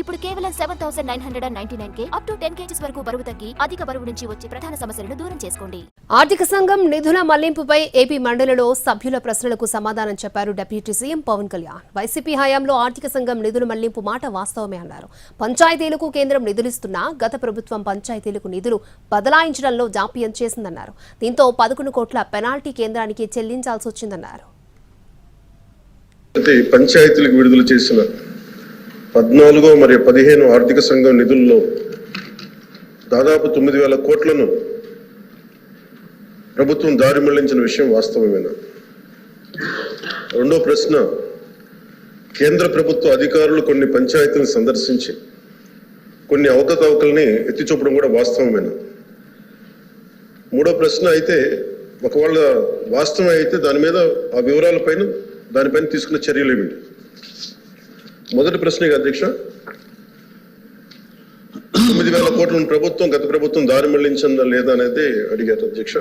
ఇప్పుడు కేవలం seven thousand nine hundred and ninety nine K up to ten kgs వరకు బరువు తగ్గి అధిక బరువు నుంచి వచ్చే ప్రధాన సమస్యలను దూరం చేసుకోండి. ఆర్థిక సంఘం నిధుల మళ్ళింపుపై ఏపీ మండలిలో సభ్యుల ప్రశ్నలకు సమాధానం చెప్పారు deputy CM Pawan Kalyan. YCP హయాంలో ఆర్థిక సంఘం నిధుల మళ్ళింపు మాట వాస్తవమే అన్నారు. పంచాయతీలకు కేంద్రం నిధులిస్తున్నా గత ప్రభుత్వం పంచాయతీలకు నిధులు బదలాయించడంలో జాప్యం చేసిందన్నారు. దీంతో పదకొండు కోట్ల పెనాల్టీ కేంద్రానికి చెల్లించాల్సి వచ్చిందన్నారు. పంచాయతీలకు విడుదల చేసిన పద్నాలుగో మరియు పదిహేను ఆర్థిక సంఘం నిధుల్లో దాదాపు తొమ్మిది వేల కోట్లను ప్రభుత్వం దారి మళ్ళించిన విషయం వాస్తవమేనా? రెండో ప్రశ్న కేంద్ర ప్రభుత్వ అధికారులు కొన్ని పంచాయతీలను సందర్శించి కొన్ని అవకతవకల్ని ఎత్తి చూపడం కూడా వాస్తవమేనా? మూడో ప్రశ్న అయితే ఒకవేళ వాస్తవం అయితే దాని మీద ఆ వివరాలపైన దానిపైన తీసుకున్న చర్యలు ఏమిటి మొదటి ప్రశ్న అధ్యక్ష. తొమ్మిది వేల కోట్లను ప్రభుత్వం గత ప్రభుత్వం దారి మళ్ళించిందా లేదా అనేది అడిగారు అధ్యక్ష.